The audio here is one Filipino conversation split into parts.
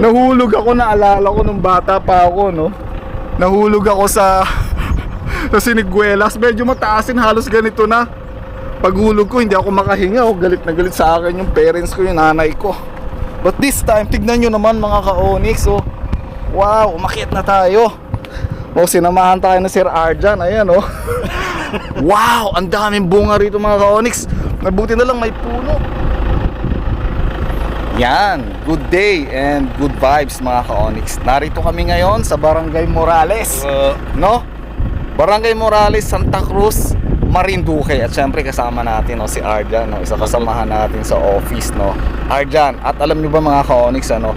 Nahulog ako, naalala ko nung bata pa ako, no? Nahulog ako sa sa siniguelas. Medyo mataasin, halos ganito na. Paghulog ko, hindi ako makahinga. Oh. Galit na galit sa akin yung parents ko, yung nanay ko. But this time, tignan nyo naman mga ka-Onyx, oh. Wow, umakyat na tayo. Oh, sinamahan tayo ng Sir Arjan. Ayan, oh. wow, ang daming bunga rito mga ka-Onyx. Nabuti na lang may puno. Yan, good day and good vibes mga ka-Onyx. Narito kami ngayon sa Barangay Morales, no? Barangay Morales, Santa Cruz, Marinduque. At syempre kasama natin no, si Arjan, no? isa kasamahan natin sa office. No? Arjan, at alam niyo ba mga ka-Onyx, ano?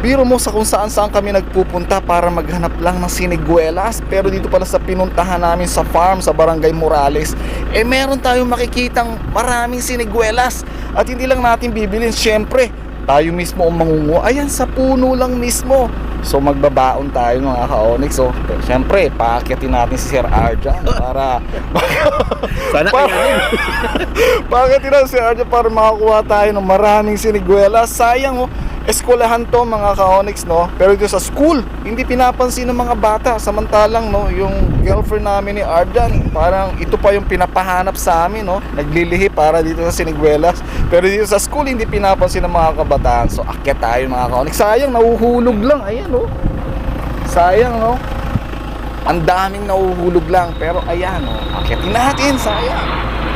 Biro mo sa kung saan saan kami nagpupunta para maghanap lang ng siniguelas pero dito pala sa pinuntahan namin sa farm sa Barangay Morales eh meron tayong makikitang maraming siniguelas at hindi lang natin bibilin syempre tayo mismo ang mangungo ayan sa puno lang mismo so magbabaon tayo mga ka-Onyx so syempre paakyatin natin si Sir Arjan para Sana Pa- kayanin. Bakit yun si Arjo para makakuha tayo ng maraming siniguela? Sayang oh, eskwelahan to mga ka-Onyx no. Pero dito sa school, hindi pinapansin ng mga bata. Samantalang no, yung girlfriend namin ni Arjan, parang ito pa yung pinapahanap sa amin no. Naglilihi para dito sa siniguelas. Pero dito sa school, hindi pinapansin ng mga kabataan. So akyat tayo mga ka-Onyx. Sayang, nahuhulog lang. Ayan oh. Sayang no. Ang daming nahuhulog lang. Pero ayan oh, akyatin natin. Sayang.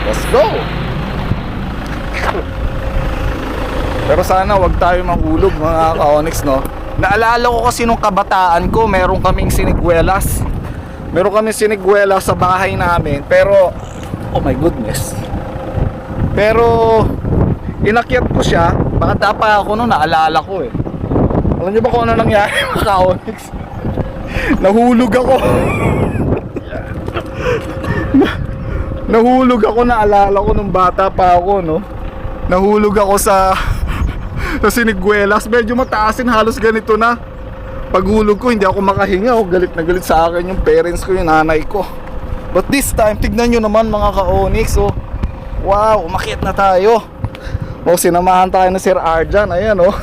Let's go! Pero sana wag tayo mahulog mga ka-Onyx no. Naalala ko kasi nung kabataan ko, meron kaming siniguelas. Meron kaming siniguelas sa bahay namin, pero oh my goodness. Pero inakyat ko siya, bata pa ako noon, naalala ko eh. Alam niyo ba kung ano nangyari mga ka-Onyx? Nahulog ako. Nahulog ako, naalala ko nung bata pa ako, no? Nahulog ako sa sa siniguelas. Medyo mataasin, halos ganito na. Paghulog ko, hindi ako makahinga. Oh, galit na galit sa akin yung parents ko, yung nanay ko. But this time, tignan nyo naman mga ka-Onyx, oh. Wow, umakyat na tayo. Oh, sinamahan tayo ng Sir Arjan. Ayan, oh.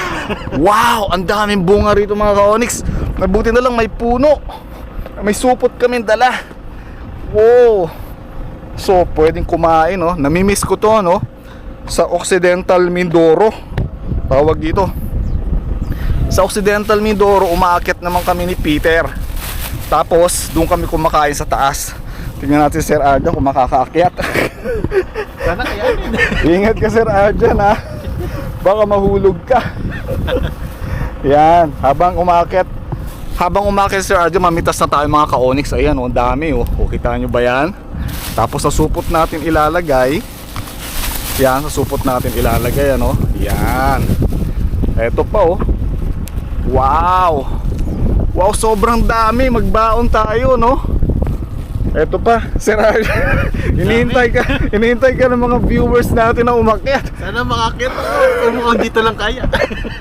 wow, ang daming bunga rito mga ka-Onyx. Nabuti na lang may puno. May supot kami dala. Wow. So, pwedeng kumain, no? Namimiss ko to, no? Sa Occidental Mindoro. Tawag dito. Sa Occidental Mindoro, umaakyat naman kami ni Peter. Tapos, doon kami kumakain sa taas. Tingnan natin si Sir Arjan kung makakaakyat. Sana kayanin. Ingat ka Sir Arjan, ha? Baka mahulog ka. Yan, habang umaakyat habang si Sir Arjan, mamitas na tayo mga ka-onyx. Ayan, oh, ang dami, oh. O, kita nyo ba yan? Tapos sa supot natin ilalagay. Yan, sa supot natin ilalagay, ano? Yan. Eto pa, oh. Wow! Wow, sobrang dami. Magbaon tayo, no? Eto pa, Sir Arjan. inihintay ka, inihintay ka ng mga viewers natin na umakyat. Sana makakit ako. Mukhang dito lang kaya.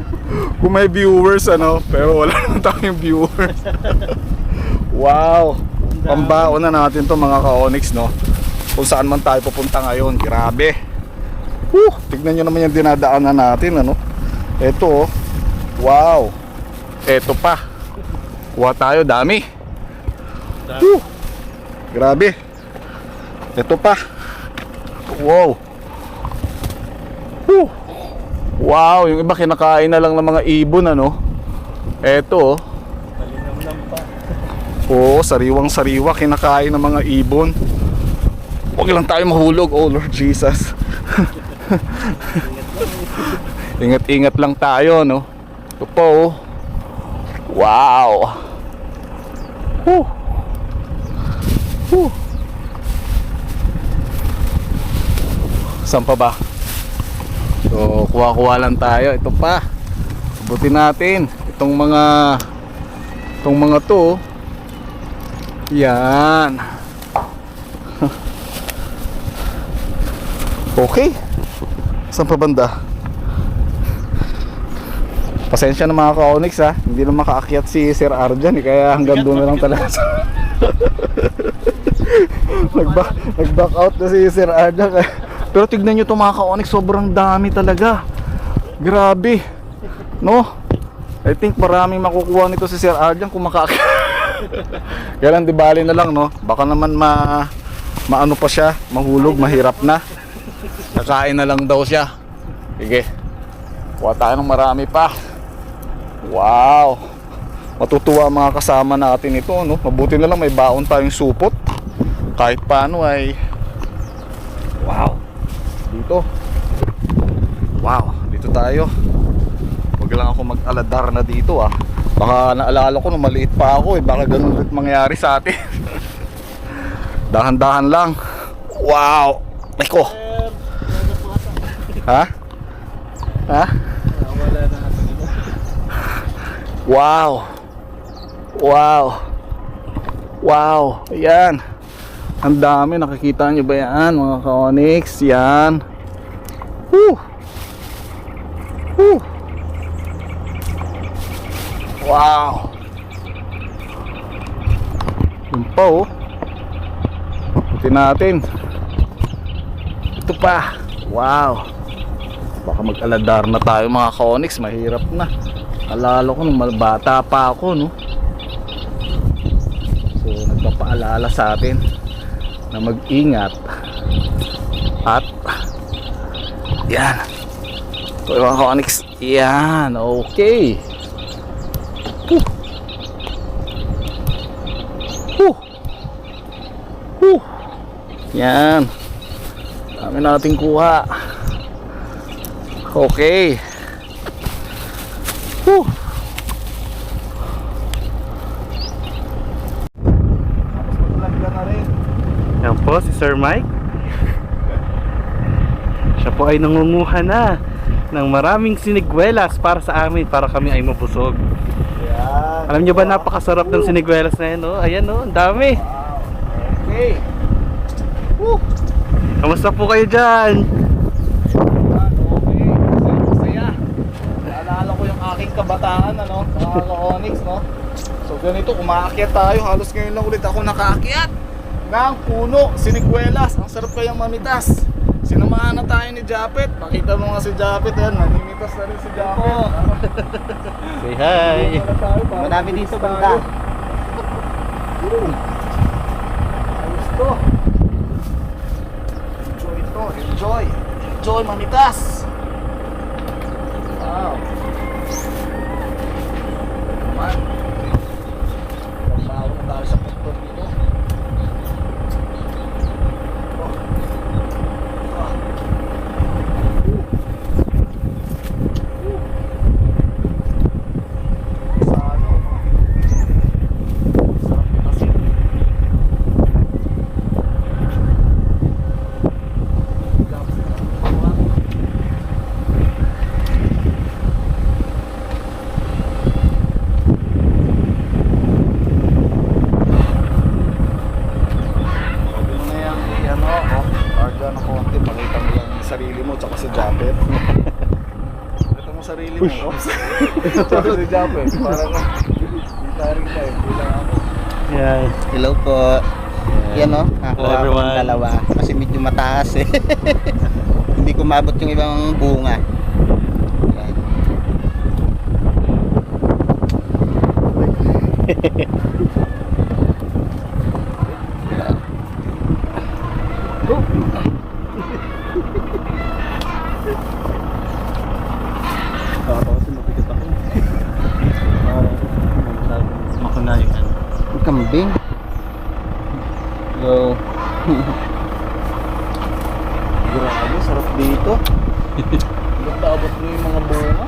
Kung may viewers, ano? Pero wala naman tayong viewers. wow! Pambaon na natin to mga ka-Onyx, no? Kung saan man tayo pupunta ngayon. Grabe! Whew! Tignan nyo naman yung dinadaanan natin, ano? Ito, oh. Wow! Ito pa. Kuha tayo, dami. Whew! Grabe. Ito pa. Wow. Whew. Wow, yung iba kinakain na lang ng mga ibon ano. Eto oh. Oo, sariwang sariwa kinakain ng mga ibon. Huwag lang tayo mahulog, oh Lord Jesus. Ingat-ingat lang tayo, no? Ito po, oh. Wow. Whew. Whew. Saan pa ba? So, kuha-kuha lang tayo. Ito pa. Sabutin natin. Itong mga itong mga to. oh. Yan. okay. Saan pa banda? Pasensya na mga ka-Onyx ha. Hindi na makaakyat si Sir Arjan eh, kaya hanggang doon na lang talaga. nag-back, nag-back out na si Sir Arjan. eh. Pero tignan nyo to mga ka-Onyx, sobrang dami talaga. Grabe. No? I think maraming makukuha nito si Sir Arjan kung makaka... Kaya lang, di na lang, no? Baka naman ma... Maano pa siya, mahulog, mahirap na. Kakain na lang daw siya. Sige. Kuha tayo ng marami pa. Wow! Matutuwa mga kasama natin ito, no? Mabuti na lang may baon tayong supot. Kahit paano ay... Wow! Dito. Wow! Dito tayo. Huwag lang ako mag-aladar na dito ah. Baka naalala ko nung maliit pa ako eh. Baka ganun ulit mangyari sa atin. Dahan-dahan lang. Wow! Eko! Ha? Ha? Wala na. Wow! Wow! Wow! Ayan! Ang dami. Nakikita nyo ba yan mga ka-onyx? Yan! Woo! Woo! Wow! Yun pa oh. Puti natin. Ito pa. Wow! Baka mag-aladar na tayo mga ka-onyx. Mahirap na. Alala ko nung bata pa ako, no? So, nagpapaalala sa atin na mag-ingat at yan yung mga Onyx yan, okay Whew. Whew. Whew. yan dami nating kuha okay Whew. Yan po si Sir Mike. Siya po ay nangunguha na ng maraming siniguelas para sa amin para kami ay mabusog. Yan. Alam niyo ba napakasarap ng siniguelas na yan, oh? Ayan, oh, ang dami. Wow. Okay. Woo. Kamusta po kayo dyan? Yan, okay. Masaya, masaya. Naalala ko yung aking kabataan, ano, mga ka-onyx, no? So ganito, umaakyat tayo. Halos ngayon lang ulit ako nakaakyat ng puno, siniguelas. Ang sarap kayang mamitas. Sinamahan na tayo ni Japet. Pakita mo nga si Japet, yan. Nanimitas na rin si Japet. Say hi. Marami dito banda. Ayos to. Enjoy to, enjoy. Enjoy mamitas. Wow. Man. Pagbawa na tayo sa pagton dito. Oh. Ah. Uh. Uh. Sa ano? Sarap yung asin. Huwag mo na yung i-ano ako. Arga na konti. Pakita mo lang yung sarili mo tsaka si Japet. Pakita mo sarili mo. Oops. tsaka si Japet. Parang kita rin tayo. Bilang ako. Yan. Hello po. Yan o, Hello, nakakuha ko ng dalawa. Kasi medyo mataas eh. Hindi ko mabot yung ibang bunga. Yan. Nakatawa si mabigat ako. Parang makuna yung ano. Ang kambing. Hello. Grabe, sarap dito. Nagtabot mo yung mga bunga.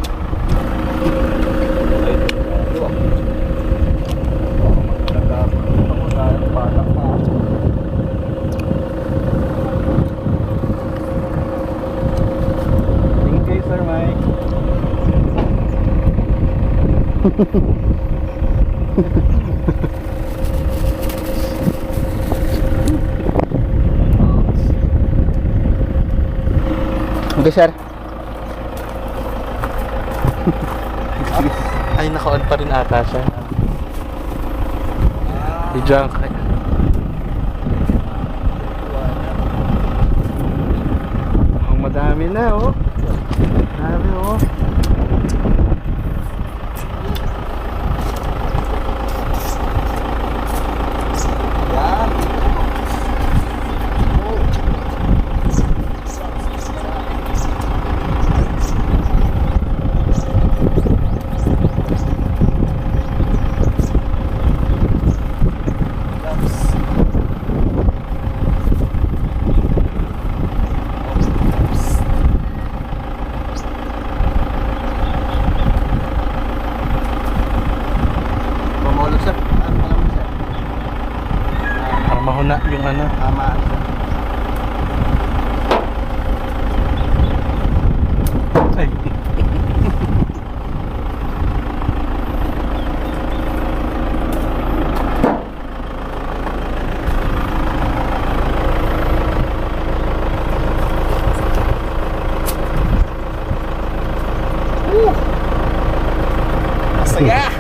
Ay, grabe ah. Baka magkakabot ako dahil patak pa. Thank you, Sir Mike. Okay sir. Ay, naka-on pa rin ata siya. I-junk. Ang madami na, oh. Yeah.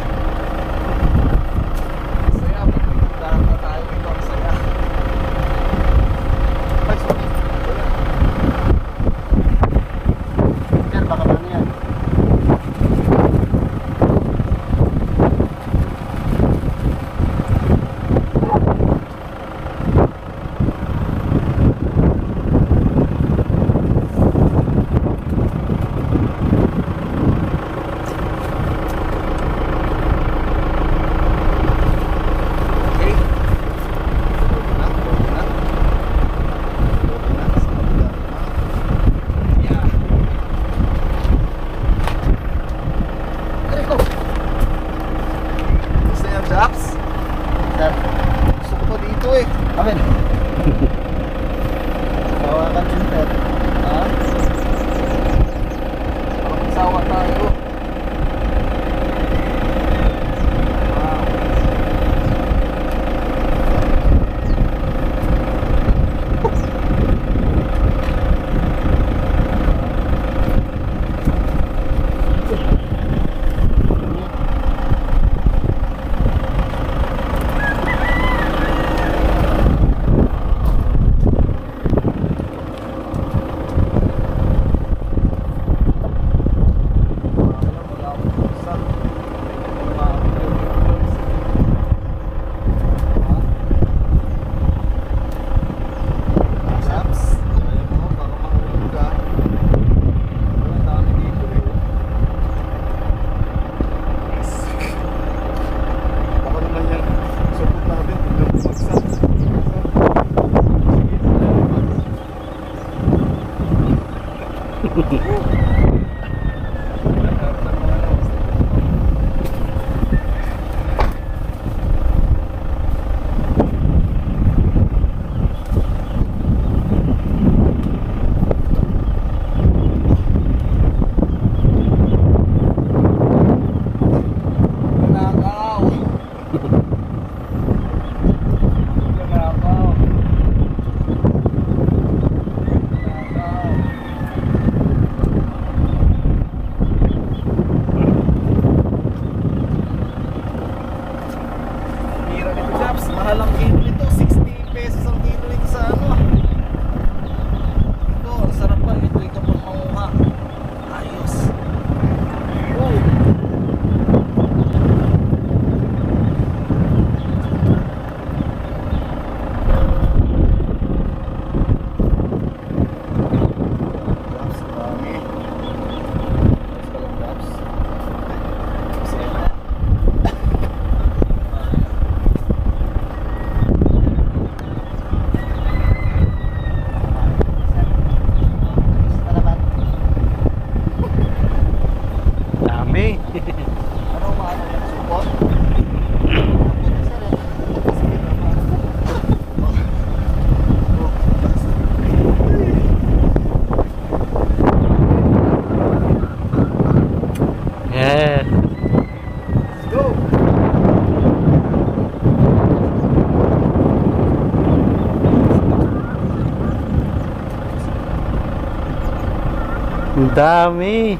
Ang dami.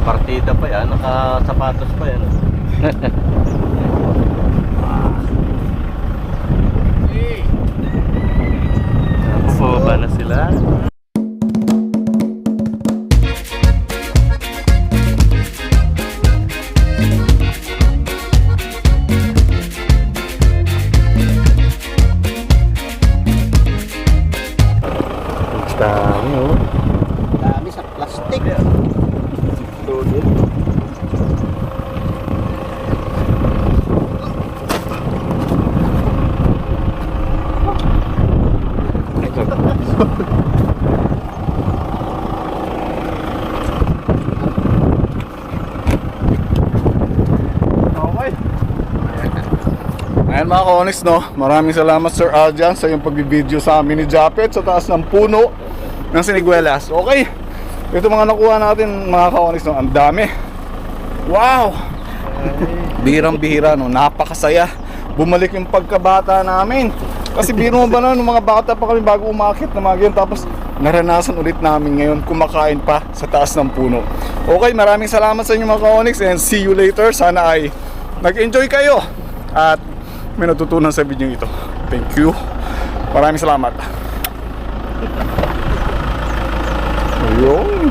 Partida pa yan, nakasapatos pa yan. Bumaba na sila. Yan mga ka-onyx no, maraming salamat Sir Aljan sa yung pagbibideo sa amin ni Japet sa taas ng puno ng Siniguelas. Okay, ito mga nakuha natin mga ka-onyx no, ang dami. Wow! Bihirang-bihira no, napakasaya. Bumalik yung pagkabata namin. Kasi biro mo ba na, nung mga bata pa kami bago umakit na mga ganyan. Tapos naranasan ulit namin ngayon kumakain pa sa taas ng puno. Okay, maraming salamat sa inyo mga ka-onyx and see you later. Sana ay nag-enjoy kayo at may natutunan sa video ito. Thank you. Maraming salamat. Ayun.